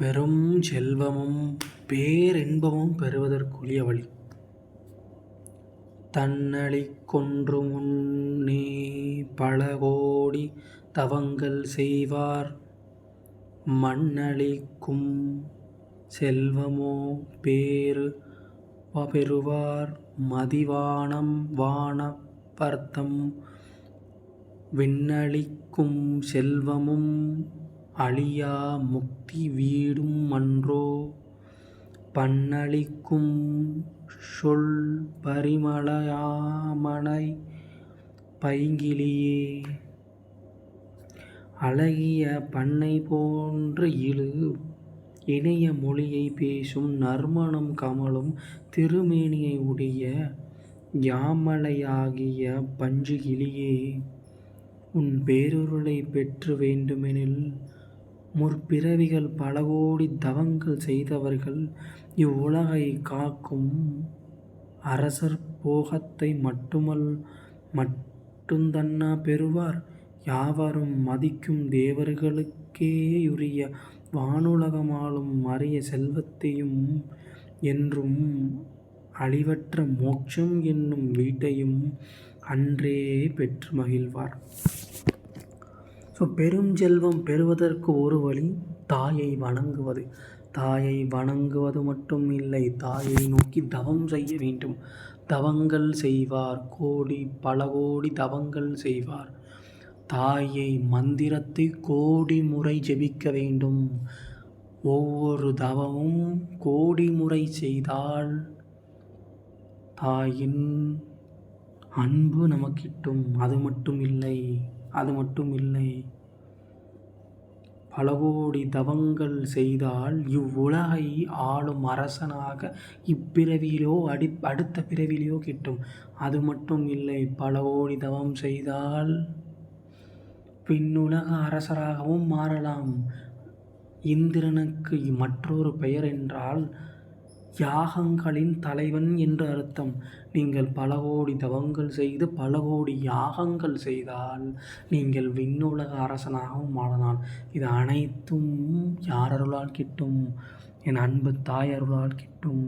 பெரும் செல்வமும் பேரின்பமும் பெறுவதற்குரிய வழி. தன்னழிக்கொன்று முன்னே பல கோடி தவங்கள் செய்வார். மண்ணளிக்கும் செல்வமோ பேறு பெறுவார். மதிவானம் வானப்பர்த்தம் விண்ணளிக்கும் செல்வமும் அழியா முக்தி வீடும் மன்றோ? பண்ணளிக்கும் சொல் பரிமளயாமனை பைங்கிலியே. அழகிய பண்ணை போன்ற இழு. இணைய மொழியை பேசும் நறுமணம் கமலும் திருமேனியை உடைய யாமலையாகிய பஞ்சு கிளியே உன் பேரருளைப் பெற்று வேண்டுமெனில் முற்பிறவிகள் பல கோடி தவங்கள் செய்தவர்கள் இவ்வுலகைக் காக்கும் அரசர் போகத்தை மட்டுமல் மட்டுந்தன்னா பெறுவார். யாவரும் மதிக்கும் தேவர்களுக்கேயுரிய வானுலகமாளும் அரிய செல்வத்தையும் என்றும் அழிவற்ற மோட்சம் என்னும் வீட்டையும் அன்றே பெற்று மகிழ்வார். ஸோ பெரும் செல்வம் பெறுவதற்கு ஒரு வழி தாயை வணங்குவது. தாயை வணங்குவது மட்டும் இல்லை தாயை நோக்கி தவம் செய்ய வேண்டும். தவங்கள் செய்வார் கோடி பல கோடி தவங்கள் செய்வார். தாயை மந்திரத்தை கோடி முறை ஜெபிக்க வேண்டும். ஒவ்வொரு தவமும் கோடி முறை செய்தால் தாயின் அன்பு நமக்கிட்டும். அது மட்டும் இல்லை அது மட்டும் இல்லை பல கோடி தவங்கள் செய்தால் இவ்வுலகை ஆளும் அரசனாக இப்பிறவியிலோ அடி அடுத்த பிறவியிலோ கிட்டும். அது மட்டும் இல்லை பல கோடி தவம் செய்தால் பின்னுலக அரசராகவும் மாறலாம். இந்திரனுக்கு மற்றொரு பெயர் என்றால் யாகங்களின் தலைவன் என்று அர்த்தம். நீங்கள் பல கோடி தவங்கள் செய்து பல கோடி யாகங்கள் செய்தால் நீங்கள் விண்ணுலக அரசனாகவும் ஆடலாம் இது அனைத்தும் யார் அருளால் கிட்டும்? என் அன்பு தாய் அருளால் கிட்டும்.